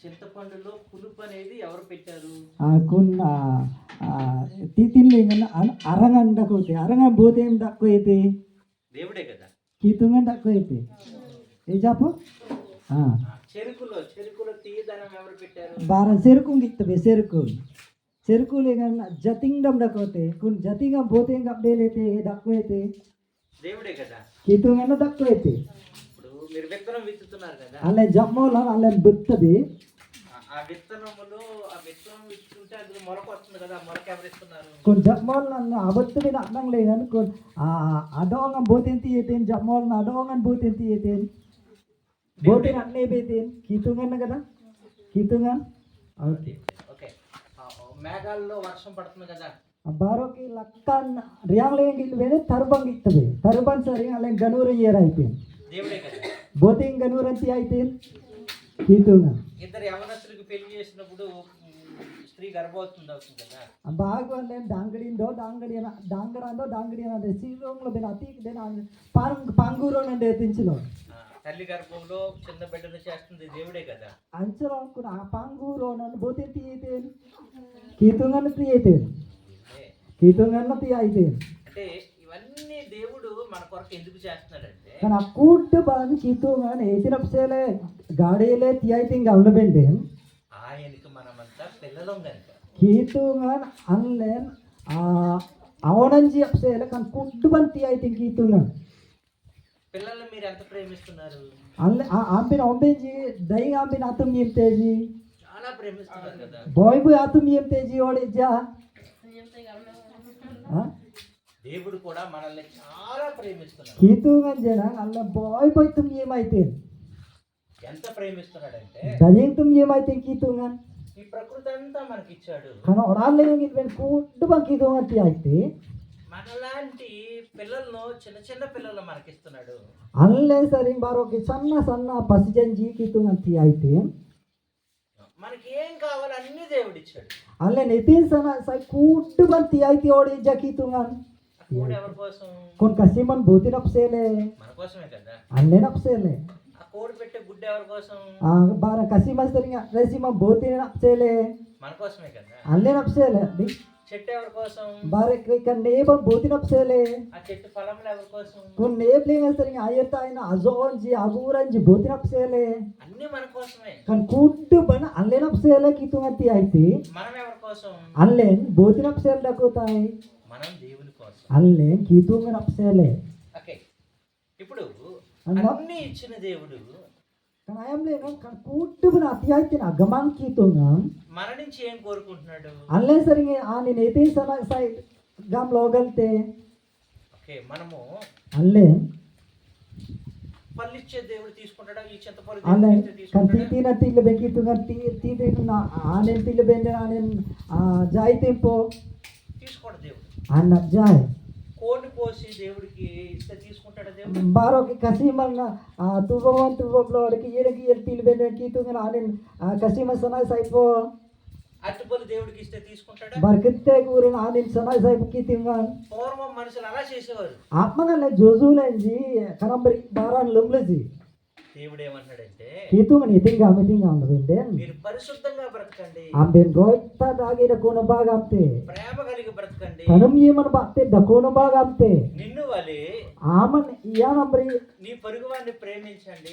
చింతపండులో పులుపు అనేది ఎవరు పెట్టారు? కొన్న తితిన్లు అరంగం దక్కుతాయి అరంగం పోతే ఏం తక్కువ అయితే దేవుడే కదా. కీతుంగం తక్కువ అయితే ఏ చెప్పు? ఆ. చెరుకులో చెరుకులో తీయదనం ఎవరు పెట్టారు? బార చెరుకు చెరుకు. చెరుకులు జతింగం దక్కువతే కొన్ని జతింగం పోతే ఏం కప్పలేతే తక్కువ అయితే దేవుడే కదా. కీతుంగం తక్కువ అయితే ఇప్పుడు మీరు విత్తనం విత్తుతున్నారు కదా అలా జమ్మలో అలా బుత్తది ఆ- ఆ విత్తనములో ఆ విత్తనం విత్తుతుంటే అది మొలక వస్తుంది కదా ఆ మొలక ఎవరు ఇస్తున్నారు కొన్ని జమ్మలు నన్ను అబద్ధ మీద అన్నం లేదని కొన్ని అడవంగం పోతే తీయతేను జమ్మలు అడవంగం పోతే తీయతేను పోతే అన్నీ అయిపోతేను కీతుంగన్న కదా కీతుంగా ఓకే ఓకే ఆ, మేఘాల్లో వర్షం పడుతుంది కదా ಬಾರೋಕಿ ಲಕ್ಕ ರಿಯಾಂಗ್ಲೇಂಗ್ ಇಲ್ವೇನೆ ತರ್ಬಂಗ್ ಇರ್ತದೆ ತರ್ಬಂಗ್ ಸರಿ ಅಲ್ಲ ಗನೂರ ಇಯರ್ ಆಯ್ತೇನು పోతే ఇంకా నూరంతి అయితే హీతుగా ఇద్దరు యవనస్తులకు పెళ్ళి చేసినప్పుడు స్త్రీ గర్భవతుంది అవుతుంది కదా బాగుంది డాంగడిందో డాంగడియన డాంగడాందో డాంగడియన అంటే శ్రీరంగంలో నేను అతీకి పాంగ్ పాంగూరం అండి ఎత్తించులో తల్లి గర్భంలో చిన్న బిడ్డను చేస్తుంది దేవుడే కదా. అంచనా అనుకున్న ఆ పాంగూరు నన్ను పోతే తీయతే కీతంగానే తీయతే కీతంగానే అయితే అంటే ఇవన్నీ దేవుడు మన కొరకు ఎందుకు చేస్తున్నాడంటే కానీ ఆ కూట్ బాగా కీతుంగన్న ఎత్తినప్పుసేలే గాడీలే తీయైతే అవలబెండేను ఆయనకి మనమంతా పిల్లలం కనుక Hitungan anlen అవనంజి అప్సేల kan కుడ్డుబంతి అయితే కీతుంగన్. పిల్లల్ని మీరు ఎంత ప్రేమిస్తున్నారు? అల్లె ఆంపిన ఒంబెంజి దై ఆంపిన అతుం ఏం తేజి. చాలా ప్రేమిస్తున్నారు కదా. బాయ్ బాయ్ అతుం ఏం తేజి దేవుడు కూడా మనల్ని చాలా ప్రేమిస్తున్నాడు. కీతుంగన్ జన అల్ల బాయ్ బాయ్ తుమ్ ఏమైతే? ఎంత ప్రేమిస్తున్నాడంటే దయ్యం తుమ్ ఏమైతే కీతుంగన్ ఈ ప్రకృతి అంతా మనకి ఇచ్చాడు కానీ ఒడాలే ఇవన్ కుడ్డుబం కీతుంగన్ అయితే? మనలాంటి పిల్లలను చిన్న చిన్న పిల్లలు మనకిస్తున్నాడు. అల్లే సరి బారోకి సన్న సన్న పసిజంజి కీతుంగన్ అయితే? మనకి ఏం కావాలో అన్ని దేవుడు ఇచ్చాడు అల్లే నితిన్ సన సై కుడ్డుబంతి అయితే ఓడిజా కీతుంగన్ ఆ కోడి ఎవరి కోసం kon kasi man buti na psele మన కోసమే కదా alle na psele ఆ కోడి పెట్టే గుడ్డ ఎవరి కోసం ah kasi mas tering resi man buti na psele మన కోసమే కదా psele di చెట్టు ఎవరి కోసం ne ban buti na psele ఆ చెట్టు ఫలములు ఎవరి కోసం ayata ina azon ji aguran ji buti na psele అన్ని మన కోసమే kan kuddu ban alle na psele kitungati aiti మనం ఎవరి కోసం buti na psele dakutai మనం దేవుని kitunga na psele ఓకే. ఇప్పుడు అన్నా? ఇచ్చిన దేవుడు kan ayam le kan kuddu ban ati aiti na gamang kitunga మన నుంచి ఏం కోరుకుంటున్నాడు? అల్లే సరిగే ఆ నేను సన సై గామ్ లోగల్తే. ఓకే మనము అల్లే. పళ్ళు ఇచ్చే దేవుడు తీసుకుంటాడా? ఈ చింతపల్లి అల్లే దేవుడు తీన తీల బెకితు కన్ తీ తీ తీ నా ఆనే తీల బెంde ఆనే ఆ జాయ్ తెంపో. తీసుకోడు దేవుడు. జాయ్ కోడిని కోసి దేవుడికి ఇస్తే తీసుకుంటాడా దేవుడు? బారోకి కసీమల్ ఆ తువవం ఏడకి ఏడు తీల బెంde కీతు కన్ ఆనే కసీమ సనాయ్ సైపో అట్టుపల్లి దేవుడికి ఇస్తే తీసుకుంటాడా? బర్కితే కూరిన ఆనే సనాయ్ సైపో కీతింగన్ పూర్వం మనుషులు అలా చేసేవారు. ఆత్మగల జోజులేంజి కనంబరి బారాన్ లుమ్లజి దేవుడు ఏమన్నాడంటే కీతుంగన్ ఇతింగా అమితింగా ఉండబెండే మీరు పరిశుద్ధంగా బ్రతకండి Amben roita dagi da kono bagamte. ప్రేమ కలిగి బ్రతకండి Kanum yeman bakte da kono bagamte. నిన్ను వలే Aman ya nambri నీ ప్రేమించండి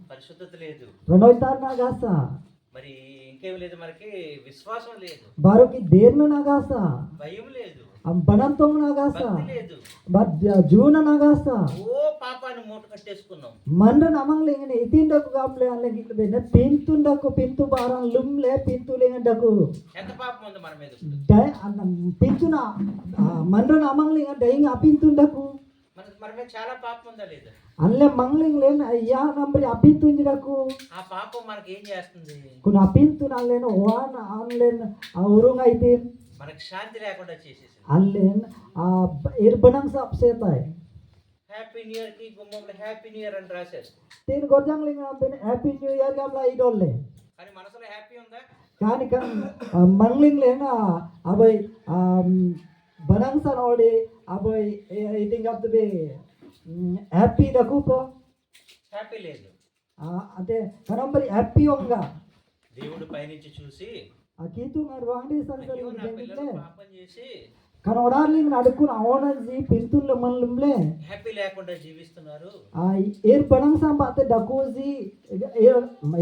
పరిశుద్ధత లేదు. తార్ నాగాస మరి ఇంకేం లేదు మనకి విశ్వాసం లేదు. బారోకి దేర్న నాగాస భయం లేదు. నాగాస లేదు. జూన నాగాస ఓ పాపాన్ని మూట కట్టేసుకున్నాం. మండ్ర నమంగ్ లేంగనే ఎతిండకు గాప్లే అల్లే గిట్ల బెన్న పింతుండకు పింతు బారం లుమ్లే పింతు లేంగడకు ఎంత పాపం ఉంది మన మీద పింతున మండ్ర నమంగ్ లేంగ డైంగ్ అపింతుండకు మన మన అందులో మంగళం లేని అయ్యా నంబరి అపింతు నాకు ఆ పాపం మనకి ఏం చేస్తుంది? కొన్ని అపింతు నా లేని ఓన్ ఆన్లైన్ ఆ ఉరుంగ అయితే మనకు శాంతి లేకుండా చేసేసి అల్లేన్ ఆ ఇర్బణం సప్సేతాయ్ హ్యాపీ న్యూ ఇయర్కి హ్యాపీ న్యూ అని రాసేస్తాం దీని గొడ్డంగా నాపిన హ్యాపీ న్యూ ఇయర్గా కానీ మనసులో హ్యాపీ ఉందా? కానీ మంగళం లేని nodi abai eating up the be happy daku po. Happy లేదు అంటే కనంబరి హ్యాపీ onga. దేవుడు పైనుంచి చూసి Akitu ngar wangdi san అయ్యో నా పిల్లలు పాపం చేసి odarling nadukun awonanji pintulle manlumle happy లేకుండా జీవిస్తున్నారు er banang sam batte dakozi er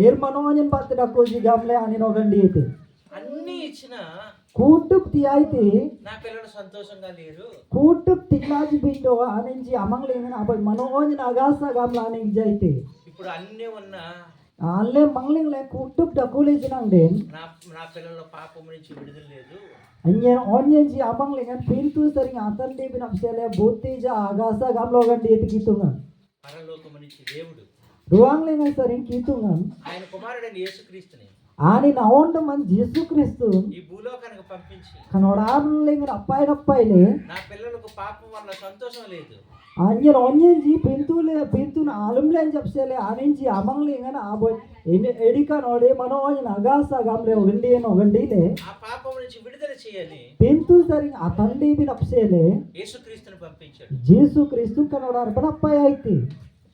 er manoanyan batte dakozi gamle ani nogandi ite అన్ని ఇచ్చిన కూటుప్తి అయితే నా పిల్లలు సంతోషంగా లేరు. కూటుప్ తిక్లాజి బిండో అనించి అమంగళేమైన అప్పుడు మనోజ్ నగాస గమ్లా అయితే ఇప్పుడు అన్ని ఉన్న అల్లే మంగళింగ్లే కూటుప్ డబ్బులు ఇచ్చిన అండి నా పిల్లల పాపం నుంచి విడుదల లేదు. అయ్యే ఆన్ చేసి అమంగళింగ్ అని పేరు చూస్తారు ఇంకా అతను లేపి నమ్మలే బోతేజ ఆగాస గమ్లో గంటే ఎత్తి కీర్తుంగా పరలోకం నుంచి దేవుడు ఆయన కుమారుడు యేసుక్రీస్తుని. ఆయన అవును మన యేసుక్రీస్తు ఈ భూలోకానికి పంపించి కనోడార్లే మీరు అప్పాయి నా పిల్లలకు పాపం వల్ల సంతోషం లేదు. అంజర్ అంజంజి పెంతులే పెంతును ఆలంలే అని చెప్పలే ఆనించి అమంగ్లే కానీ ఆ బోయ్ ఎడికనోడే మనోజన అగాసా గమ్లే ఒకండి అని ఒకండి లే ఆ పాపం నుంచి విడుదల చేయాలి. పెంతులు సరిగా ఆ తండ్రి మీరు యేసుక్రీస్తుని పంపించాడు. యేసుక్రీస్తు కనోడార్ పని అప్పాయి అయితే.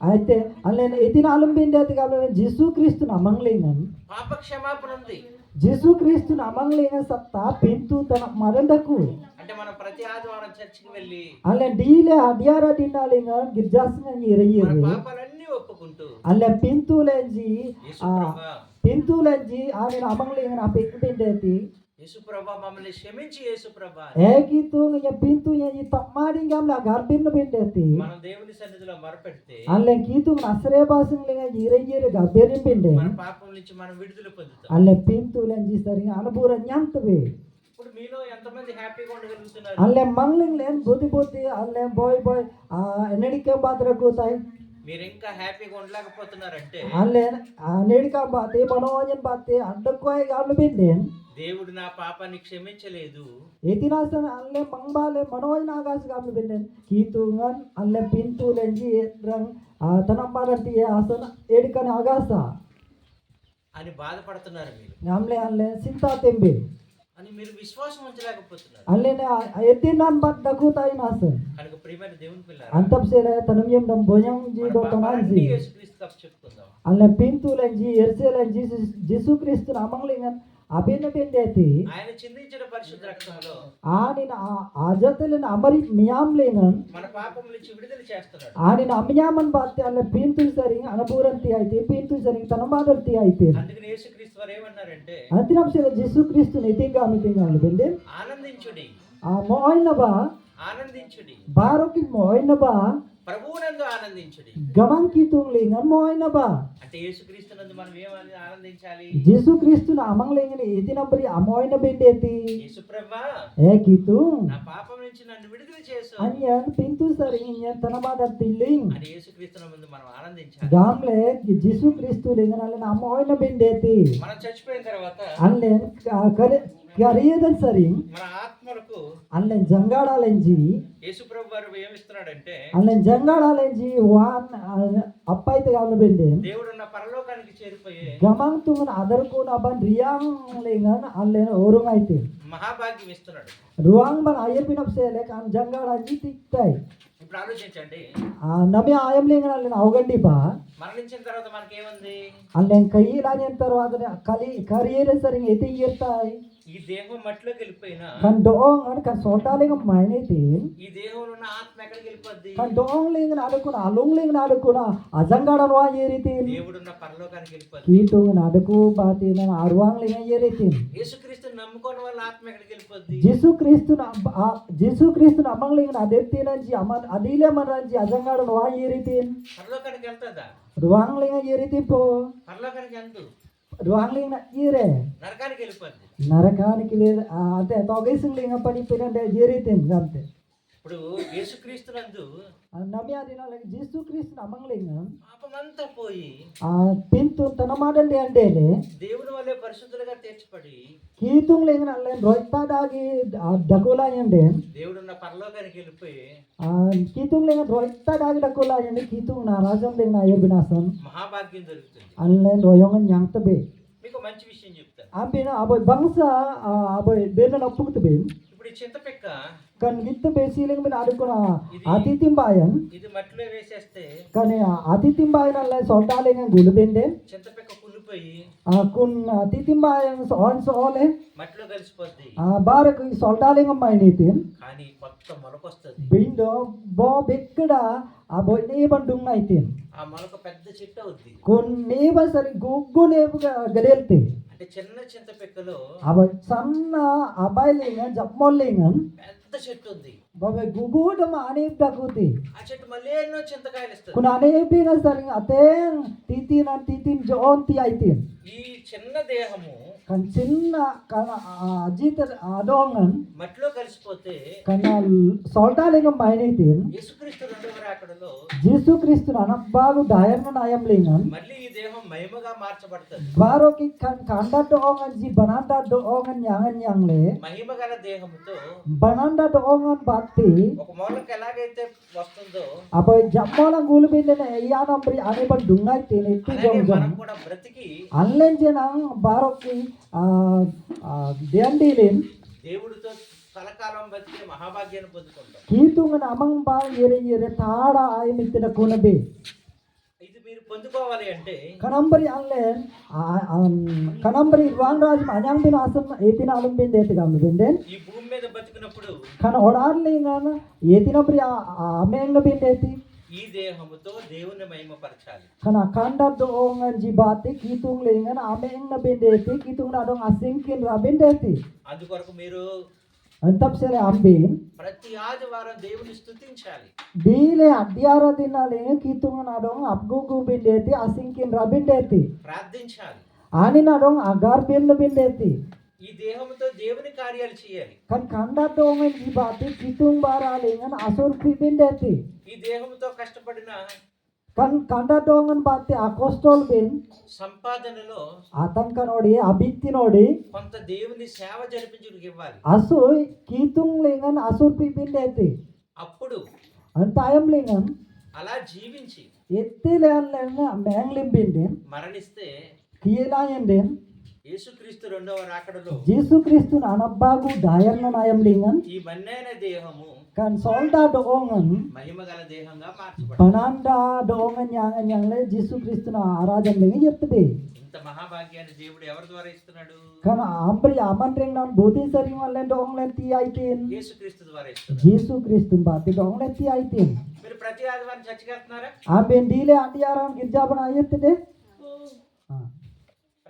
అయితే నేను ఎతి నాలుంబింది కాబట్టి జీసు క్రీస్తు జీసు క్రీస్తు నమ్మంగలేన సత్తా పెంతు తన మరందకు? అంటే మనం ప్రతి ఆదివారం చర్చికి వెళ్ళి అలా డీలే అడియారా తిన్నాలి గిర్జాసిన ఇరయ్యేది అలా పెంతులేంజి పెంతులేంజి ఆమె నమ్మంగలేన నా పెంకుటింటి nganya takmading gamla garbin bin deti మనం దేవుని సన్నిధిలో మొరపెడితే nasre basing lenga jire jire gaberin pinde. మన పాపం నుంచి మనం విడుదల పొందుతాం Allen pintu lenji sering anubura nyantwe. ఇప్పుడు మీలో ఎంతమంది హ్యాపీగా ఉండగలుగుతున్నారు mangling len boti boti allen boy boy ah enedike batra kutai. మీరు ఇంకా హ్యాపీగా ఉండలేకపోతున్నారంటే bate manoanyan bate andakoi gamlu pinden. దేవుడు నా పాపాన్ని క్షమించలేదు agas gamlu pinden. Kitu ngan allen pintu lenji rang ah tanamaranti asan edikane agasa. అని బాధపడుతున్నారు మీరు allen sinta tembe. అని మీరు విశ్వాసం ఉంచలేకపోతున్నారు Allen etinan bat dakutai nasan. కనుక ప్రియమైన దేవుని పాపాలన్నీ. యేసుక్రీస్తు కప్పు చెప్పుకుందాం Alla pintu lanji ersel lanji Jesu Kristu bendeti. ఆయన చిందించిన పరిశుద్ధ రక్తంలో Anin ajatel amari miyam lingan. మన పాపం నుంచి విడుదల చేస్తున్నాడు Anin amyaman batte alla pintu saring anaburanti aite pintu saring tanamadarti aite. అందుకని యేసుక్రీస్తు వారు ఏమన్నారంటే Jesu Kristu nitinga mitinga bende. ఆనందించుడి moina ba ఆనందించుడి moina ba ప్రభువునందు ఆనందించుడి moina ba. అంటే యేసుక్రీస్తు itinambri amoina bendeti. యేసు ప్రభా Eh kitung. నా పాపం నుంచి నన్ను విడుదల చేసు Anyan pintu saring yan tanamada tiling. అని యేసుక్రీస్తు ముందు మనం ఆనందించాలి dengan alen amoy na bendeti. మనం చచ్చిపోయిన తర్వాత kare kariyedan saring మన కొరకు అన్నం జంగాడాలెంజి? యేసు ప్రభు వారు వ్యవహరిస్తున్నాడు అంటే రియాం లేగన అల్లెన ఓరుం రువాంగ్ బన్ చేయలే కాని జంగాడాలెంజి తిక్తాయి ఇప్పుడు ఆలోచించండి. నమే ఆయం లేగన అల్లెన అవగండి బా మరణించిన తర్వాత మనకేముంది? అన్నం కయ్యి తర్వాత కలి కరియర్ సరిగ్గా ఎతికి ఈ దేహం అట్లా గెలిపోయినా కన్ డోంగ్ అని కన్ సోటా ఈ దేహంలో ఆత్మ ఎక్కడ గెలిపోద్ది కన్ డోంగ్ లేక నాడుకున అలోంగ్ లేక ఏరితే దేవుడు ఉన్న పరలోకానికి నాడుకు బాతే నా లేక ఏరితే యేసుక్రీస్తు నమ్ముకున్న వాళ్ళ ఆత్మ ఎక్కడ గెలిపోద్ది యేసుక్రీస్తు నా యేసుక్రీస్తు నమ్మంగ్ లేక అదేతే నా జి అమన్ అదిలే మనం జి ఏరితే పరలోకానికి వెళ్తాదా? అరువాంగ్ ఏరితే పో పరలోకానికి వెళ్తాదా ruang ling na ire నరకానికి వెళ్ళిపోద్ది నరకానికి వేద అంతే ఇప్పుడు యేసుక్రీస్తు నందు జీసు క్రీస్తు అమ్మంగలింగం పాపమంతా పోయి ఆ పింతు తన మాటండి అంటే దేవుని వల్లే పరిశుద్ధులుగా తీర్చబడి కీతుంగ్ లింగ నల్లని రొయ్తాడాగి డకులా అండి దేవుడున్న పరలోకానికి వెళ్ళిపోయి కీతుంగ్ లింగ రొయ్తాడాగి డకులా అండి నా రాజం లింగ నా బినాసం మహాభాగ్యం దొరుకుతుంది. అల్లని రొయ్యంగ యాంతబే మీకు మంచి విషయం చెప్తాను. ఆపిన అబోయ్ బంగ్స అబోయ్ బేన నప్పుకుతబే ఇప్పుడు ఈ చింతపిక్క కానీ విత్ బేసిలింగ్ మీద ఆడుకున్న అతిథి కానీ అతిథి భాయం అల్ల సొడ్డాలే నేను గుడిపెండే చింతపెక్క కొన్ని అతిథి భాయం సోన్ సోలే. మట్టిలో కలిసిపోద్ది. ఆ బారకు ఈ సొడ్డాలింగ మైన్ అయితే బో బిక్కడ ఆ బొడ్డే బండు అయితే ఆ మొలక పెద్ద చెట్టు అవుద్ది కొన్ని సరి గుగ్గు నేపుగా గడేళ్తే అంటే చిన్న చింత పిక్కలు చిన్న అబ్బాయిలు జపమోళ్ళైనా పెద్ద చెట్టు ఉంది. బాబాయ్ గుగుడమ అనే ప్రకృతి. ఆ చెట్టు మళ్ళీ ఎన్నో చింతకాయలు ఇస్తారు కొన్ని అనేపినా సరే అతే తీతీన తీతీన్ జోంతి అయితే ఈ చిన్న దేహము కానీ చిన్న అజీత అదోంగన్ మట్లో కలిసిపోతే కానీ సోటాలింగం పైన అయితే యేసుక్రీస్తు రెండవ రాకడలో యేసుక్రీస్తు అనబ్బాలు నాయం లేని మళ్ళీ దేహం మహిమగా మార్చబడుతుంది baru ki kan kanda doongan ji bananda doongan yangan yang le మహిమ గల దేహముతో doongan bakti ఒక మూలకి ఎలాగైతే వస్తుందో ane ban dungai tin itu అలాగే jom jom మనం కూడా బ్రతికి baru ki diandilin దేవుడితో కలకాలం బతికే మహాభాగ్యాన్ని పొందుకుంటాం yere yere tada ay mitina kunabe ఇది కణంబరి అనలే కణంబరి ఇవాన్ రాజ్ అజాన్ దిన్ ఆసన్ ఏ దిన ఆలం ఈ భూమి మీద బతికినప్పుడు కన ఒడార్లే ఏ దినప్రి ఆమేంగ బిన్ దేతి ఈ దేహముతో దేవుని మహిమ పరచాలి కన కాండ దోంగ జి బాతి కీతుంగ్ లేంగన ఆమేంగ బిన్ దేతి కీతుంగ్ నాడం అసింకిన్ రబిన్ దేతి మీరు sere ambin ప్రతి ఆదివారం దేవుని స్తుతించాలి dile adyara dinale kitung nadong abgugu bindeti asingkin rabindeti ప్రార్థించాలి ani nadong agar bin bindeti ఈ దేహముతో దేవుని కార్యాలు చేయాలి kan kanda doongan jibate kitung baralingan asur bindeti ఈ దేహంతో కష్టపడిన kanda doongan bate akostol bin సంపాదనలో nodi abitti nodi కొంత దేవుని సేవ జరిపించుడికి ఇవ్వాలి asoy kitung lingan asur bindeti అప్పుడు antayam lingan అలా జీవించి ఎత్తిలేన్ మేంగ్లిం బిండిన్ మరణిస్తే den యేసుక్రీస్తు రెండవ రాకడలో జీసు క్రీస్తు అనబ్బాగు దాయర్న నాయం లింగన్ ఈ మన్నైన దేహము kan solda doongan మహిమ గల దేహంగా మార్చబడి pananda doongan yangan yangle జీసు క్రీస్తు నా ఆరాధన లింగ ఎత్తబే ఇంత మహాభాగ్యాన్ని దేవుడు ఎవరి ద్వారా ఇస్తున్నాడు? ambri aman ring nan bodi sari walen doonglen ti aitin యేసుక్రీస్తు ద్వారా ఇస్తున్నాడు. జీసు క్రీస్తు బాతి doonglen ti aitin మీరు ప్రతి ఆదివారం చర్చికి వెళ్తున్నారా? ఆంబెన్ డీలే అండియారం గిర్జాబన అయ్యత్తదే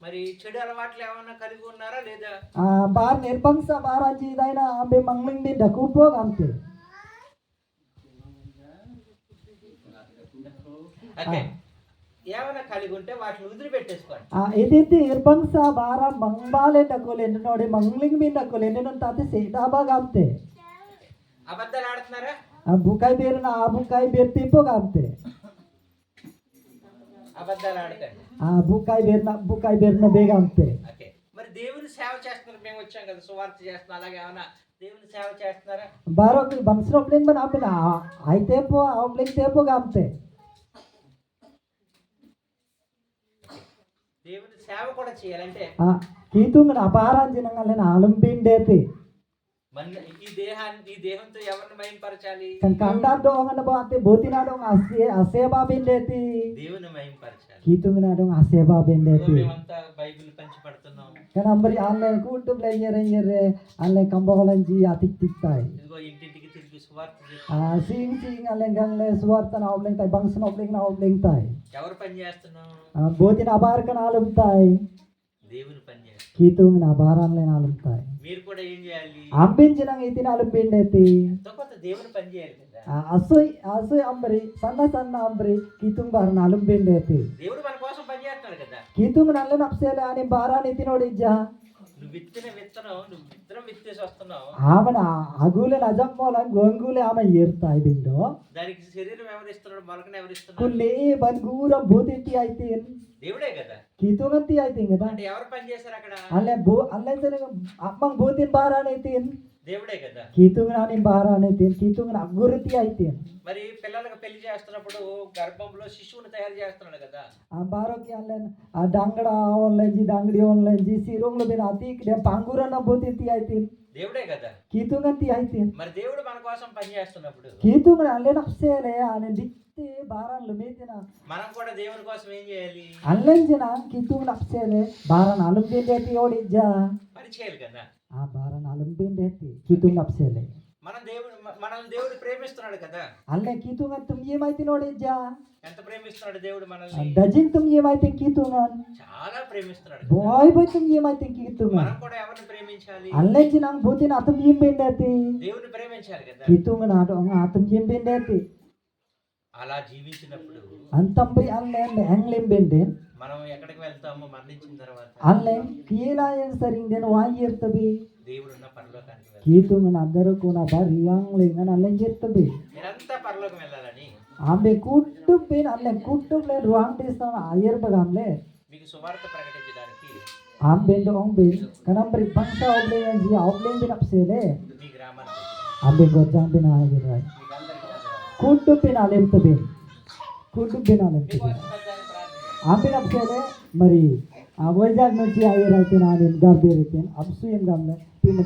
మరి చెడు అలవాట్లు ఏమైనా కలిగి ఉన్నారా లేదా? బా నిర్భంస బారాజీ ఇదైనా ఆమె మమ్మల్ని డకుపో అంతే. ఏమైనా కలిగి ఉంటే వాటిని వదిలిపెట్టేసుకోండి. ఏదైతే నిర్భంస బార మంబాలే డకులు ఎన్నోడే మంగ్లింగ్ మీ డకులు ఎన్నో తాత సీతాబా కాంతే అబద్ధాలు ఆడుతున్నారా? ఆ బుకాయ్ పేరున ఆ బుకాయ్ పేరు తీపో కాంతే అబద్ధాలు ఆడకండి. ఆ బుకాయ్ బెర్న బుకాయ్ బెర్న బేగా అంతే మరి దేవుని సేవ చేస్తున్నారు మేము వచ్చాం కదా సువార్త చేస్తున్నాం అలాగే ఏమన్నా దేవుని సేవ చేస్తున్నారా? బారో బంశ రొప్పలింగ్ మన ఆపిన? అయితే పో ఆప్లింగ్ తేపో అంతే దేవుని సేవ కూడా చేయాలంటే కీతుంగ అపహారం జనగా లేని ఆలంపిండేతి మన ఈ దేహాన్ని ఈ దేహంతో ఎవరిని మహింపరచాలి Kan kandar dong ano ba ate buti na dong ase aseba bin dete. దేవుని మహింపరచాలి Kitung na dong aseba bin ఇదిగో dete. మేమంతా బైబిల్ పంచి పడుతున్నాం Kan ambari online kutum la yere yere online kambolan ji atik tik tai. ఇదిగో ఇంటింటికి తిరిగి సువార్త చేసి Ah sing sing alen gangle suwarta na obling tai bangsa na obling na obling tai. ఎవరు పని చేస్తున్నాం Ah buti na abar kan alum tai. దేవుని పని len alum tai. మీరు కూడా ఏం చేయాలి? అంబించినంగా ఇతిని అలుంబిండేతి ఎంతో కొంత దేవుని పని చేయాలి అసోయ్ అసోయ్ అంబరి సన్న సన్న అంబరి కీతుంగ్ బారన అలుంబిండేతి దేవుడు మన కోసం పని చేస్తున్నాడు కదా. కీతుంగ్ నల్ల నప్సేలే అని బారాని ఇతినోడు ఇజ్జా. నువ్వు విత్తిన విత్తనం నువ్వు విత్తనం విత్తేసి వస్తున్నావు. ఆమెన అగులే నజమ్మోల గొంగులే ఆమె ఏరుతాయి బిండో. దానికి శరీరం ఎవరిస్తున్నాడు? మొలకను ఎవరిస్తున్నాడు? కుల్లి బన్గూరం భూతింటి అయితే దేవుడే కదా. కీతులంతి అయితే కదా? అంటే ఎవరు పని చేశారు అక్కడ? అల్లే భూ అల్లే అమ్మ భూతిని బారానైతే దేవుడే కదా. కీతుగాని బారానైతే కీతుగా అభివృద్ధి అయితే మరి పిల్లలకు పెళ్ళి చేస్తున్నప్పుడు గర్భంలో శిశువుని తయారు చేస్తున్నాడు కదా. ఆ బారోకి అల్లే ఆ డంగడ ఆన్లైన్ డంగడి ఆన్లైన్ సిరోంగులు మీరు అతి పాంగూరన్న భూతి అయితే దేవుడే కదా. కీతుగంతి అయితే మరి దేవుడు మన కోసం పని చేస్తున్నప్పుడు కీతుగా అల్లే నప్సేలే అనేది ದಿಕ್ತಿ ಬಾರನ್ ಲುಮೇತಿನ మనం కూడా దేవుని కోసం ఏం చేయాలి ಅಲ್ಲೇನ್ ಜನ ಕೀತುಂಗನ ಅಪ್ಸೇಲೆ ಬಾರನ್ ಅಲುಂಬಿಂದೇತಿ ಓಡಿಜ್ಜ పని చేయాలి కదా ಆ ಬಾರನ್ ಅಲುಂಬಿಂದೇತಿ ಕೀತುಂಗ ಅಪ್ಸೇಲೆ మనం దేవుడు మనల్ని దేవుడు ప్రేమిస్తున్నాడు కదా ಅಲ್ಲೇ ಕೀತುಂಗ ತುಮ್ ಏಮಾಯ್ತಿ ನೋಡಿಜ್ಜ ఎంత ప్రేమిస్తున్నాడు దేవుడు మనల్ని ಡಜಿನ್ ತುಮ್ ಏಮಾಯ್ತಿ ಕೀತುಂಗನ್ చాలా ప్రేమిస్తున్నాడు కదా. ಬಾಯ್ ಬಾಯ್ ತುಮ್ ಏಮಾಯ್ತಿ ಕೀತುಂಗ మనం కూడా ఎవరిని ప్రేమించాలి ಅಲ್ಲೇ ಜನ ಬೋತಿನ ಅತಮ್ ಏಂ ಬಿಂಡೇತಿ దేవుని ప్రేమించాలి కదా కీతుంగ నాటో అతం ఏం బిండేతి అలా జీవించినప్పుడు ang tambri ang len le ang len ben den మనం ఎక్కడికి వెళ్తామో మరణించిన తర్వాత ang len kiela yen saring den wa yer tabi దేవుడు ఉన్న పరలోకానికి వెళ్తాం kitu men adaro kuna ba riang le ngan ang len yer tabi మీరంతా పరలోకం వెళ్ళాలని. ambe kuttu ben ang len kuttu le ruang des na ayer ba gam le మీకు సువార్త ప్రకటించడానికి am ben do ong ben kanam pri bangsa oblen ji oblen bin apse le మీ గ్రామానికి ambe gojang bin ayer right అలెంతబి మీకోసం పెద్దాన్ని ప్రార్థన ఆమె అప్సేలే మరి ఆ వైజాగ్ నుంచి అయ్యర్ అయితే నేను గార్బేర్ అయితే అప్సు ఏం గామ్లే టీమ్